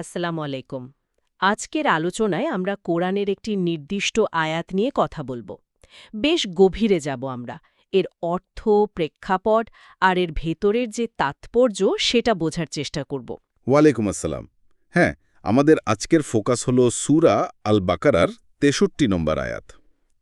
আসসালামু আলাইকুম। আজকের আলোচনায় আমরা কোরআনের একটি নির্দিষ্ট আয়াত নিয়ে কথা বলব। বেশ গভীরে যাব আমরা। এর অর্থ প্রেক্ষাপট আর এর ভেতরের যে তাৎপর্য সেটা বোঝার চেষ্টা করব। ওয়ালাইকুম আসসালাম। হ্যাঁ আমাদের আজকের ফোকাস হলো সুরা আল বাকারার তেষট্টি নম্বর আয়াত।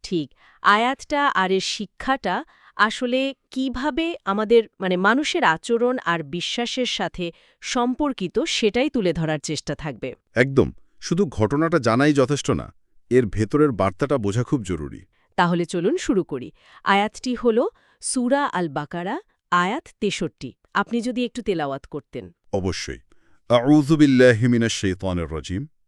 ঠিক আয়াতটা আর এর শিক্ষাটা আসলে কীভাবে আমাদের মানে মানুষের আচরণ আর বিশ্বাসের সাথে সম্পর্কিত সেটাই তুলে ধরার চেষ্টা থাকবে। একদম শুধু ঘটনাটা জানাই যথেষ্ট না এর ভেতরের বার্তাটা বোঝা খুব জরুরি। তাহলে চলুন শুরু করি। আয়াতটি হল সুরা আল বাকারা আয়াত তেষট্টি। আপনি যদি একটু তেলাওয়াত করতেন। অবশ্যই।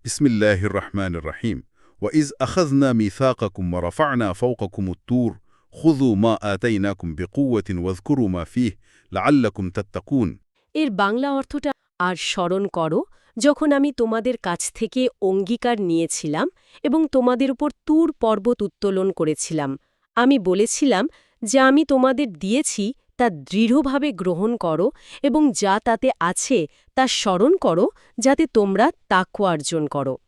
ইসমিল্লাহ রহমান রহমানির রহিম। ওয়া ইজ আখাযনা মিসাকাকুম ওয়া রাফা'না ফাওকাকুমুত-তূর হুজু মা আতাইনাকুম বেকুয়াতিন ওয়াজকুরু মা ফিহ লাআল্লাকুম তাত্তাকুন এর বাংলা অর্থটা আর স্মরণ করো, যখন আমি তোমাদের কাছ থেকে অঙ্গীকার নিয়েছিলাম এবং তোমাদের উপর তুর পর্বত উত্তোলন করেছিলাম, আমি বলেছিলাম, যা আমি তোমাদের দিয়েছি, তা দৃঢ়ভাবে গ্রহণ করো এবং যা তাতে আছে, তা স্মরণ করো, যাতে তোমরা তাকুয়া অর্জন করো।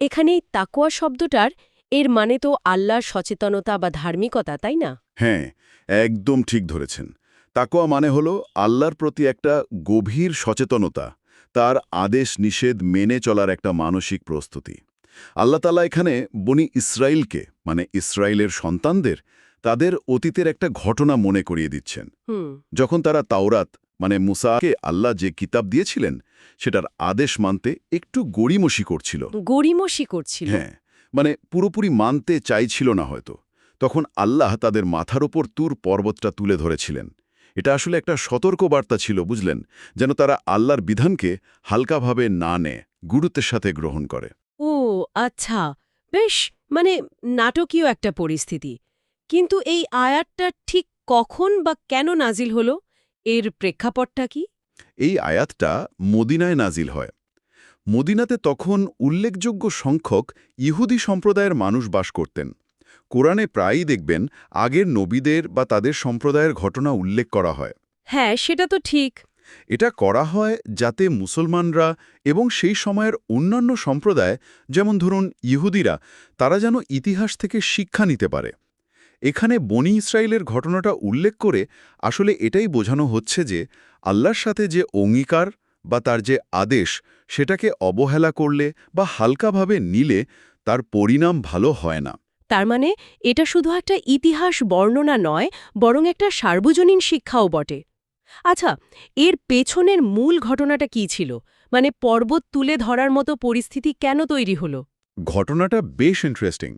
এখানেই তাকোয়া তাকুয়া শব্দটার এর মানে তো আল্লাহর সচেতনতা বা ধার্মিকতা তাই না? হ্যাঁ একদম ঠিক ধরেছেন। তাকোয়া মানে হল আল্লাহর প্রতি একটা গভীর সচেতনতা তার আদেশ নিষেধ মেনে চলার একটা মানসিক প্রস্তুতি। আল্লাহ তালা এখানে বনি ইসরায়েলকে মানে ইসরায়েলের সন্তানদের তাদের অতীতের একটা ঘটনা মনে করিয়ে দিচ্ছেন। যখন তারা তাওরাত মানে মুসাকে আল্লাহ যে কিতাব দিয়েছিলেন সেটার আদেশ মানতে একটু গড়িমসি করছিল। গড়িমসি করছিল? হ্যাঁ মানে পুরোপুরি মানতে চাইছিল না হয়তো। তখন আল্লাহ তাদের মাথার ওপর তুর পর্বতটা তুলে ধরেছিলেন। এটা আসলে একটা সতর্ক বার্তা ছিল বুঝলেন? যেন তারা আল্লাহর বিধানকে হালকাভাবে না নেয় গুরুত্বের সাথে গ্রহণ করে। ও আচ্ছা। বেশ মানে নাটকীয় একটা পরিস্থিতি। কিন্তু এই আয়াতটা ঠিক কখন বা কেন নাজিল হলো? এর প্রেক্ষাপটটা কি? এই আয়াতটা মদিনায় নাজিল হয়। মদিনাতে তখন উল্লেখযোগ্য সংখ্যক ইহুদি সম্প্রদায়ের মানুষ বাস করতেন। কোরআনে প্রায়ই দেখবেন আগের নবীদের বা তাদের সম্প্রদায়ের ঘটনা উল্লেখ করা হয়। হ্যাঁ সেটা তো ঠিক। এটা করা হয় যাতে মুসলমানরা এবং সেই সময়ের অন্যান্য সম্প্রদায় যেমন ধরুন ইহুদিরা তারা যেন ইতিহাস থেকে শিক্ষা নিতে পারে। এখানে বনি ইসরায়েলের ঘটনাটা উল্লেখ করে আসলে এটাই বোঝানো হচ্ছে যে আল্লাহর সাথে যে অঙ্গীকার বা তার যে আদেশ সেটাকে অবহেলা করলে বা হালকাভাবে নিলে তার পরিণাম ভালো হয় না। তার মানে এটা শুধু একটা ইতিহাস বর্ণনা নয় বরং একটা সার্বজনীন শিক্ষাও বটে। আচ্ছা এর পেছনের মূল ঘটনাটা কি ছিল? মানে পর্বত তুলে ধরার মতো পরিস্থিতি কেন তৈরি হলো? ঘটনাটা বেশ ইন্টারেস্টিং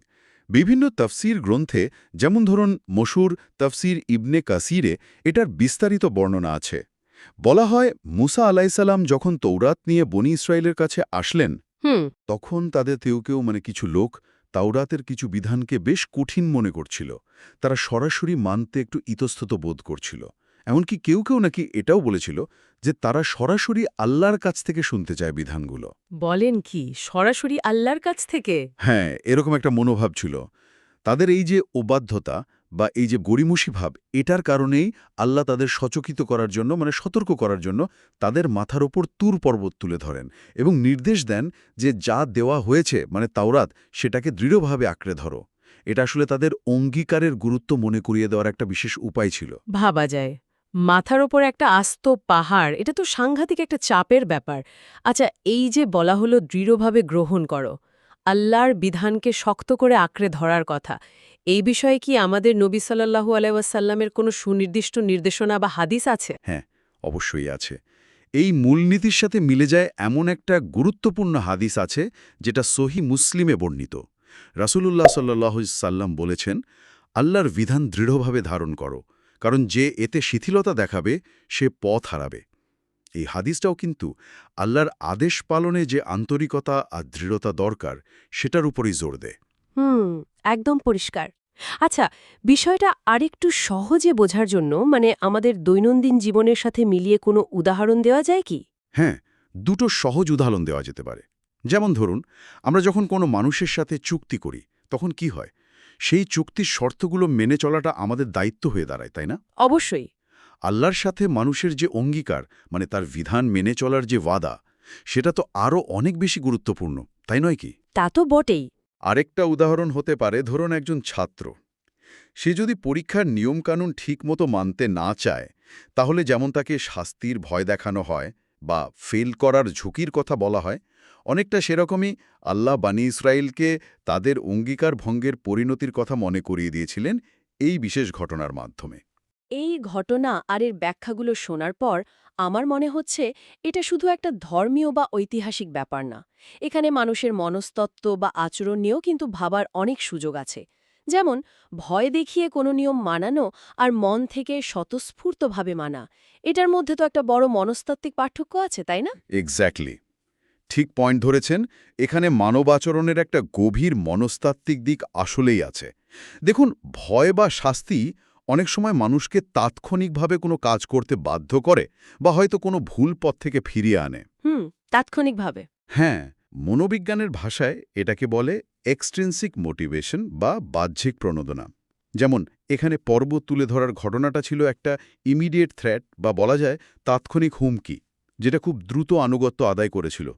বিভিন্ন তফসির গ্রন্থে যেমন ধরুন মসুর তফসির ইবনে কাসিরে এটার বিস্তারিত বর্ণনা আছে। বলা হয় মুসা আলাইসাল্লাম যখন তৌরাত নিয়ে বনি ইসরায়েলের কাছে আসলেন তখন তাদের কেউ কেউ মানে কিছু লোক তাওরাতের কিছু বিধানকে বেশ কঠিন মনে করছিল। তারা সরাসরি মানতে একটু ইতস্তত বোধ করছিল। এমনকি কেউ কেউ নাকি এটাও বলেছিল যে তারা সরাসরি আল্লাহর কাছ থেকে শুনতে চায় বিধানগুলো। বলেন কি সরাসরি আল্লাহর কাছ থেকে? হ্যাঁ এরকম একটা মনোভাব ছিল। তাদের এই যে অবাধ্যতা বা এই যে গরিমসি ভাব, এটার কারণেই আল্লাহ তাদের সচকিত করার জন্য মানে সতর্ক করার জন্য তাদের মাথার ওপর তুর পর্বত তুলে ধরেন এবং নির্দেশ দেন যে যা দেওয়া হয়েছে মানে তাওরাত, সেটাকে দৃঢ়ভাবে আঁকড়ে ধরো। এটা আসলে তাদের অঙ্গীকারের গুরুত্ব মনে করিয়ে দেওয়ার একটা বিশেষ উপায় ছিল। ভাবা যায়। মাথার ওপর একটা আস্ত পাহাড়, এটা তো সাংঘাতিক একটা চাপের ব্যাপার। আচ্ছা এই যে বলা হলো দৃঢ়ভাবে গ্রহণ করো, আল্লাহর বিধানকে শক্ত করে আঁকড়ে ধরার কথা এই বিষয়ে কি আমাদের নবী সাল্লাহু আলাইসাল্লামের কোনো সুনির্দিষ্ট নির্দেশনা বা হাদিস আছে? হ্যাঁ অবশ্যই আছে। এই মূলনীতির সাথে মিলে যায় এমন একটা গুরুত্বপূর্ণ হাদিস আছে যেটা সহি মুসলিমে বর্ণিত। রাসূলুল্লাহ সাল্লাহ সাল্লাম বলেছেন, আল্লাহর বিধান দৃঢ়ভাবে ধারণ করো, কারণ যে এতে শিথিলতা দেখাবে, সে পথ হারাবে। এই হাদিসটাও কিন্তু আল্লাহর আদেশ পালনে যে আন্তরিকতা আর দৃঢ়তা দরকার, সেটার উপরই জোর দেয়। হুম একদম পরিষ্কার। আচ্ছা বিষয়টা আরেকটু সহজে বোঝার জন্য মানে আমাদের দৈনন্দিন জীবনের সাথে মিলিয়ে কোনো উদাহরণ দেওয়া যায় কি? হ্যাঁ দুটো সহজ উদাহরণ দেওয়া যেতে পারে। যেমন ধরুন আমরা যখন কোনো মানুষের সাথে চুক্তি করি তখন কি হয়? সেই চুক্তির শর্তগুলো মেনে চলাটা আমাদের দায়িত্ব হয়ে দাঁড়ায় তাই না? অবশ্যই। আল্লাহর সাথে মানুষের যে অঙ্গীকার মানে তার বিধান মেনে চলার যে ওয়াদা সেটা তো আরও অনেক বেশি গুরুত্বপূর্ণ তাই নয় কি? তা তো বটেই। আরেকটা উদাহরণ হতে পারে, ধরুন একজন ছাত্র। সে যদি পরীক্ষার নিয়মকানুন ঠিকমতো মানতে না চায়, তাহলে যেমন তাকে শাস্তির ভয় দেখানো হয় বা ফেল করার ঝুঁকির কথা বলা হয়, অনেকটা সেরকমই আল্লাহ বানী ইসরায়েলকে তাদের অঙ্গীকার ভঙ্গের পরিণতির কথা মনে করিয়ে দিয়েছিলেন এই বিশেষ ঘটনার মাধ্যমে। এই ঘটনা আর এর ব্যাখ্যাগুলো শোনার পর আমার মনে হচ্ছে এটা শুধু একটা ধর্মীয় বা ঐতিহাসিক ব্যাপার না। এখানে মানুষের মনস্তত্ত্ব বা আচরণ নিয়েও কিন্তু ভাবার অনেক সুযোগ আছে। যেমন, ভয় দেখিয়ে কোনো নিয়ম মানানো আর মন থেকে স্বতঃস্ফূর্তভাবে মানা, এটার মধ্যে তো একটা বড় মনস্তাত্ত্বিক পার্থক্য আছে, তাই না? এক্স্যাক্টলি ঠিক পয়েন্ট ধরেছেন, এখানে মানব আচরণের একটা গভীর মনস্তাত্ত্বিক দিক আসলেই আছে। দেখুন, ভয় বা শাস্তি অনেক সময় মানুষকে তাৎক্ষণিকভাবে কোনো কাজ করতে বাধ্য করে বা হয়তো কোনো ভুল পথ থেকে ফিরিয়ে আনে। হুম তাৎক্ষণিকভাবে। হ্যাঁ মনোবিজ্ঞানের ভাষায় এটাকে বলে এক্সট্রিনসিক মোটিভেশন বা বাহ্যিক প্রণোদনা। যেমন এখানে পর্বত তুলে ধরার ঘটনাটা ছিল একটা ইমিডিয়েট থ্রেট বা বলা যায় তাৎক্ষণিক হুমকি যেটা খুব দ্রুত আনুগত্য আদায় করেছিল।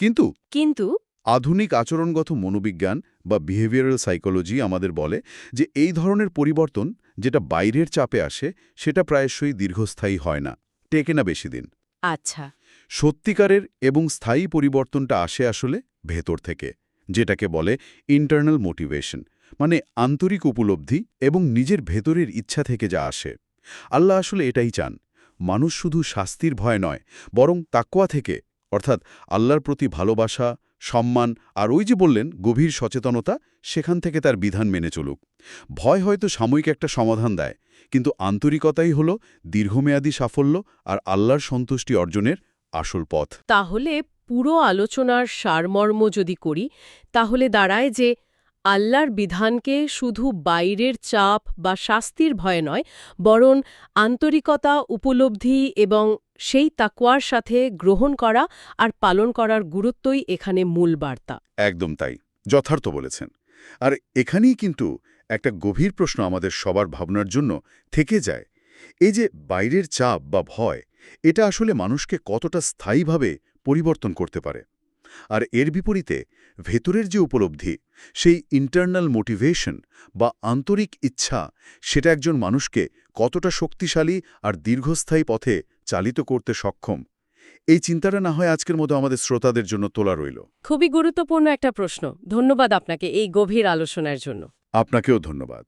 কিন্তু কিন্তু আধুনিক আচরণগত মনোবিজ্ঞান বা বিহেভিয়ারাল সাইকোলজি আমাদের বলে যে এই ধরনের পরিবর্তন যেটা বাইরের চাপে আসে সেটা প্রায়শই দীর্ঘস্থায়ী হয় না। টেকে না বেশি দিন। আচ্ছা। সত্যিকারের এবং স্থায়ী পরিবর্তনটা আসে আসলে ভেতর থেকে যেটাকে বলে ইন্টারনাল মোটিভেশন মানে আন্তরিক উপলব্ধি এবং নিজের ভেতরের ইচ্ছা থেকে যা আসে। আল্লাহ আসলে এটাই চান। মানুষ শুধু শাস্তির ভয় নয় বরং তাকুয়া থেকে অর্থাৎ আল্লাহর প্রতি ভালোবাসা সম্মান আর ওই যে বললেন, গভীর সচেতনতা সেখান থেকে তার বিধান মেনে চলুক। ভয় হয়তো সাময়িক একটা সমাধান দেয়, কিন্তু আন্তরিকতাই হল দীর্ঘমেয়াদী সাফল্য আর আল্লাহর সন্তুষ্টি অর্জনের আসল পথ। তাহলে পুরো আলোচনার সারমর্ম যদি করি, তাহলে দাঁড়ায় যে আল্লাহর বিধানকে শুধু বাইরের চাপ বা শাস্তির ভয় নয়, বরং আন্তরিকতা, উপলব্ধি এবং সেই তাকুয়ার সাথে গ্রহণ করা আর পালন করার গুরুত্বই এখানে মূল বার্তা। একদম তাই, যথার্থ বলেছেন। আর এখানেই কিন্তু একটা গভীর প্রশ্ন আমাদের সবার ভাবনার জন্য থেকে যায়। এই যে বাইরের চাপ বা ভয়, এটা আসলে মানুষকে কতটা স্থায়ীভাবে পরিবর্তন করতে পারে? আর এর বিপরীতে ভেতরের যে উপলব্ধি সেই ইন্টারনাল মোটিভেশন বা আন্তরিক ইচ্ছা সেটা একজন মানুষকে কতটা শক্তিশালী আর দীর্ঘস্থায়ী পথে চালিত করতে সক্ষম এই চিন্তাটা না হয় আজকের মতো আমাদের শ্রোতাদের জন্য তোলা রইল। খুবই গুরুত্বপূর্ণ একটা প্রশ্ন। ধন্যবাদ আপনাকে এই গভীর আলোচনার জন্য। আপনাকেও ধন্যবাদ।